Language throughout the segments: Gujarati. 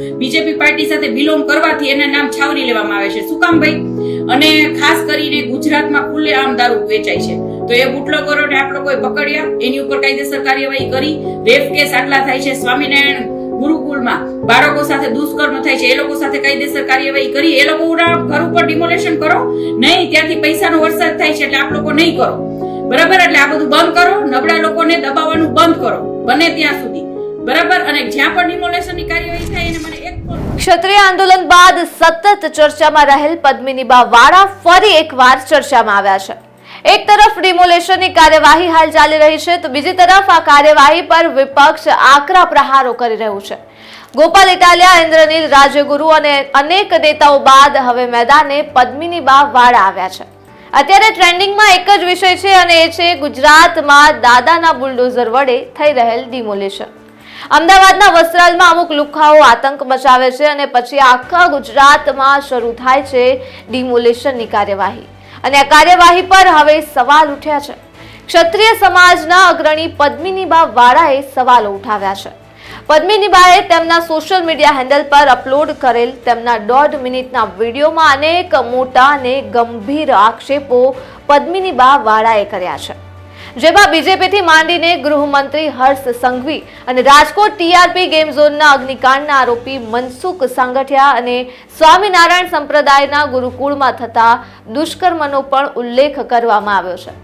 બીજેપી પાર્ટી સાથે બિલોંગ કરવાથી એના નામ છાવરી લેવામાં આવે છે. શું ભાઈ? અને ખાસ કરીને ગુજરાતમાં ખુલ્લે આમ દારૂ વેચાય છે. તો એ બુટલેગરોને આપણે કોઈ પકડ્યા? એની ઉપર કાયદેસર કાર્યવાહી કરી? રેપ કેસ આટલા થાય છે સ્વામિનારાયણ ગુરુકુળમાં. બાળકો સાથે દુષ્કર્મ થાય છે. એ લોકો સાથે કાયદેસર કાર્યવાહી કરી. એ લોકો ઘર ઉપર ડિમોલેશન કરો. નહીં, ત્યાંથી પૈસાનો વરસાદ થાય છે એટલે આપ લોકો નહીં કરો. બરાબર? એટલે આ બધું બંધ કરો. નબળા લોકોને દબાવવાનું બંધ કરો. બને ત્યાં સુધી. બરાબર? અને જ્યાં પણ ડિમોલેશનની કાર્યવાહી થાય, એને મને એક ક્ષત્રિય આંદોલન બાદ સતત ચર્ચામાં રહેલ પદ્મિનીબા વાળા ફરી એકવાર ચર્ચામાં આવ્યા છે. એક તરફ ડિમોલેશનની કાર્યવાહી હાલ ચાલી રહી છે, તો બીજી તરફ આ કાર્યવાહી પર વિપક્ષ આકરા પ્રહારો કરી રહ્યું છે. ગોપાલ ઇટાલિયા, ઇન્દ્રનીલ રાજગુરુ અને અનેક નેતાઓ બાદ હવે મેદાને પદ્મિનીબા વાળા આવ્યા છે. અત્યારે ટ્રેન્ડિંગમાં એક જ વિષય છે, અને એ છે ગુજરાતમાં દાદાના બુલડોઝર વડે થઈ રહેલ ડિમોલેશન અમદાવાદના વસ્ત્રાલમાં અમુક લુખાઓ આતંક મચાવે છે અને પછી આખા ગુજરાતમાં શરૂ થાય છે ડિમોલેશનની કાર્યવાહી. અને આ કાર્યવાહી પર હવે સવાલ ઉઠ્યા છે. ક્ષત્રિય સમાજના અગ્રણી પદ્મિનીબા વાળાએ સવાલો ઉઠાવ્યા છે. પદ્મિનીબાએ તેમના સોશિયલ મીડિયા હેન્ડલ પર અપલોડ કરેલ તેમના દોઢ મિનિટના વિડીયોમાં અનેક મોટા અને ગંભીર આક્ષેપો પદ્મિનીબા વાળાએ કર્યા છે. જેમાં બીજેપીથી માંડીને ગૃહમંત્રી હર્ષ સંઘવી અને રાજકોટ ટીઆરપી ગેમ ઝોનના અગ્નિકાંડના આરોપી મનસુખ સાંગઠિયા અને સ્વામિનારાયણ સંપ્રદાયના ગુરુકુળમાં થતા દુષ્કર્મનો પણ ઉલ્લેખ કરવામાં આવ્યો છે.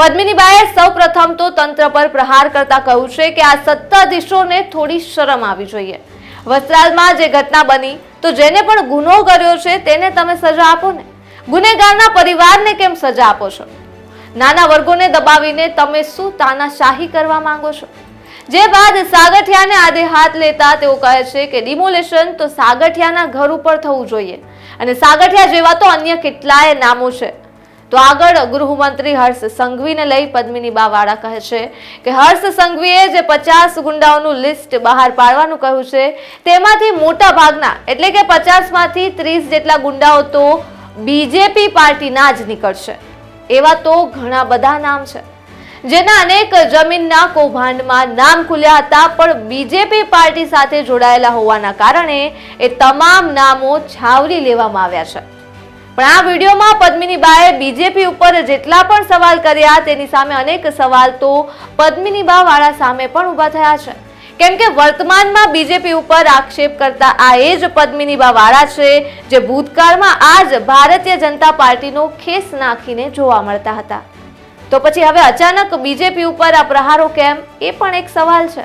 પદ્મિનીબાએ સૌ પ્રથમ તો તંત્ર પર પ્રહાર કરતા કહ્યું છે કે આ સત્તાધીશોને થોડી શરમ આવી જોઈએ. વસ્ત્રાલમાં જે ઘટના બની, તો જેને પણ ગુનો કર્યો છે તેને તમે સજા આપો ને. ગુનેગારના પરિવારને કેમ સજા આપો છો? નાના વર્ગોને દબાવીને તમે શું તાનાશાહી કરવા માંગો છો? જે બાદ સાગઠિયાને આદે હાથ લેતા તેઓ કહે છે કે ડિમોલેશન તો સાગઠિયાના ઘર ઉપર થવું જોઈએ અને સાગઠિયા જેવા તો અન્ય કેટલાય નામો છે. તો આગળ ગૃહમંત્રી હર્ષ સંઘવીને લઈ પદ્મિની બાવાળા કહે છે કે હર્ષ સંઘવીએ જે પચાસ ગુંડાઓનું લિસ્ટ બહાર પાડવાનું કહ્યું છે, તેમાંથી મોટા ભાગના એટલે કે પચાસમાંથી ત્રીસ જેટલા ગુંડાઓ તો બીજેપી પાર્ટીના જ નીકળશે. એવા તો ઘણા બધા નામ છે. જેના અનેક જમીનના કૌભાંડમાં નામ ખુલ્યા હતા, પણ બીજેપી પાર્ટી સાથે જોડાયેલા હોવાના કારણે એ તમામ નામો છાવરી લેવામાં આવ્યા છે. પણ આ વિડીયોમાં પદ્મિનીબાએ બીજેપી ઉપર જેટલા પણ સવાલ કર્યા, તેની સામે અનેક સવાલ તો પદ્મિનીબા વાળા સામે પણ ઊભા થયા છે. કેમ કે વર્તમાનમાં બીજેપી ઉપર આક્ષેપ કરતા આ એ જ પદ્મિનીબા વાળા છે, જે ભૂતકાળમાં આ જ ભારતીય જનતા પાર્ટીનો ખેસ નાખીને જોવા મળતા હતા. તો પછી હવે અચાનક બીજેપી ઉપર આ પ્રહારો કેમ? એ પણ એક સવાલ છે.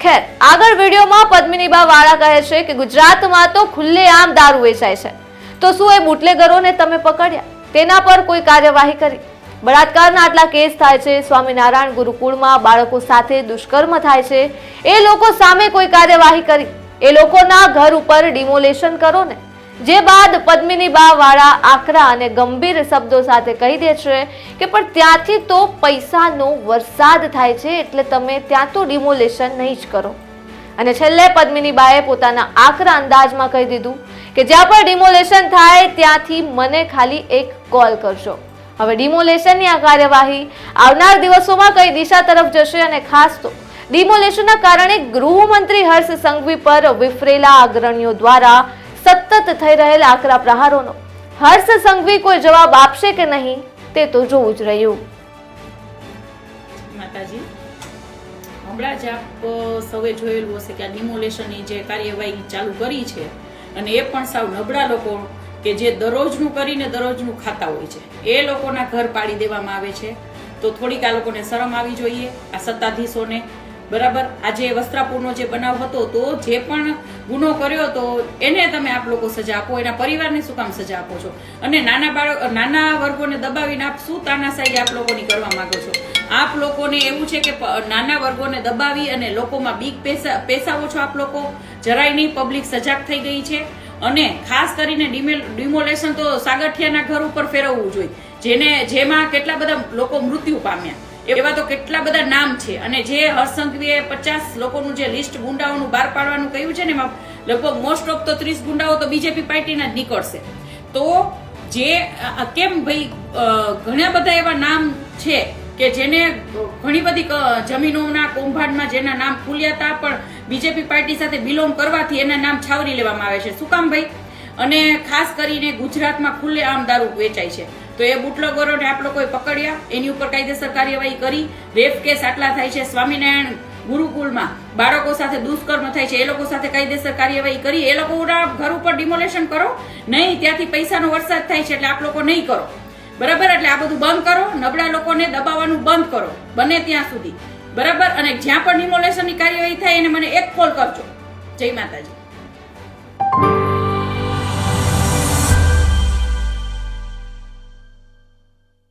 ખેર, આગળ વિડીયોમાં પદ્મિનીબા વાળા કહે છે કે ગુજરાતમાં તો ખુલ્લેઆમ દારૂ વેચાય છે. તો શું એ બુટલેગરોને તમે પકડ્યા? તેના પર કોઈ કાર્યવાહી કરી? બળાત્કારના આટલા કેસ થાય છે. સ્વામિનારાયણ ગુરુકુળમાં બાળકો સાથે દુષ્કર્મ થાય છે. એ લોકો સામે કોઈ કાર્યવાહી કરી એ લોકોના ઘર ઉપર ડિમોલેશન કરો ને. જે બાદ પદ્મિની બા વાળા આકરા અને ગંભીર શબ્દો સાથે કહી દે છે કે, પણ ત્યાંથી તો પૈસાનો વરસાદ થાય છે, એટલે તમે ત્યાં તો ડિમોલેશન નહીં જ કરો. અને છેલ્લે પદ્મિની બાએ પોતાના આકરા અંદાજમાં કહી દીધું કે, જ્યાં પણ ડિમોલેશન થાય, ત્યાંથી મને ખાલી એક કોલ કરજો. હવે ડિમોલેશનની આ કાર્યવાહી આવનાર દિવસોમાં કઈ દિશા તરફ જશે અને ખાસ તો ડિમોલેશનના કારણે ગૃહમંત્રી હર્ષ સંઘવી પર વિફરેલા અગ્રણીઓ દ્વારા સતત થઈ રહેલા આકરા પ્રહારોનો હર્ષ સંઘવી કોઈ જવાબ આપશે કે નહીં તે તો જોવું જ રહ્યું. માતાજી, હમણાં જ આપ સૌએ જોયેલું હશે કે આ ડિમોલેશનની જે કાર્યવાહી ચાલુ કરી છે અને એ પણ સાવ નબળા લોકો કે જે દરરોજનું કરીને દરરોજનું ખાતા હોય છે. એ લોકોના ઘર પાડી દેવામાં આવે છે. તો થોડીક આ લોકોને શરમ આવી જોઈએ, આ સત્તાધીશોને. બરાબર? આજે વસ્ત્રાપુરનો જે બનાવ હતો, તો જે પણ ગુનો કર્યો તો એને તમે આપ લોકો સજા આપો, એના પરિવારને શું કામ સજા આપો છો? અને નાના બાળક નાના વર્ગોને દબાવીને આપ શું તાનાશાહી આપ લોકોની કરવા માંગો છો? આપ લોકોને એવું છે કે નાના વર્ગોને દબાવી અને લોકોમાં બીક પેસા, પેસાવો છો આપ લોકો? જરાય નહીં, પબ્લિક સજાગ થઈ ગઈ છે. અને ખાસ કરીને ડિમેલ ડિમોલેશન તો સાગઠિયાના ઘર ઉપર ફેરવવું જોઈએ. જેને જેમાં કેટલા બધા લોકો મૃત્યુ પામ્યા. એવા તો કેટલા બધા નામ છે. અને જે હર્ષસંઘવીએ પચાસ લોકોનું જે લિસ્ટ ગુંડાઓનું બહાર પાડવાનું કહ્યું છે ને એમાં લગભગ મોસ્ટ ઓફ તો ત્રીસ ગુંડાઓ તો બીજેપી પાર્ટીના જ નીકળશે. તો જે કેમ ભાઈ ઘણા બધા એવા નામ છે કે જેને ઘણી બધી જમીનોના કૌભાંડમાં જેના નામ ખુલ્યા હતા, પણ બીજેપી પાર્ટી સાથે બિલોંગ કરવાથી એના નામ છાવરી લેવામાં આવે છે. શું કામ ભાઈ? અને ખાસ કરીને ગુજરાતમાં ખુલ્લે આમ દારૂ વેચાય છે. તો એ બુટલોગરોને આપણે કોઈ પકડ્યા, એની ઉપર કાયદેસર કાર્યવાહી કરી. રેપ કેસ આટલા થાય છે. સ્વામિનારાયણ ગુરુકુળમાં બાળકો સાથે દુષ્કર્મ થાય છે. એ લોકો સાથે કાયદેસર કાર્યવાહી કરી. એ લોકોના ઘર ઉપર ડિમોલેશન કરો. નહીં, ત્યાંથી પૈસાનો વરસાદ થાય છે એટલે આપ લોકો નહીં કરો. બરાબર? એટલે આ બધું બંધ કરો, નબળા લોકોને દબાવવાનું બંધ કરો, બને ત્યાં સુધી. બરાબર? અને જ્યાં પણ ડિમોલેશનની કાર્યવાહી થાય એને મને એક કોલ કરજો. જય માતાજી.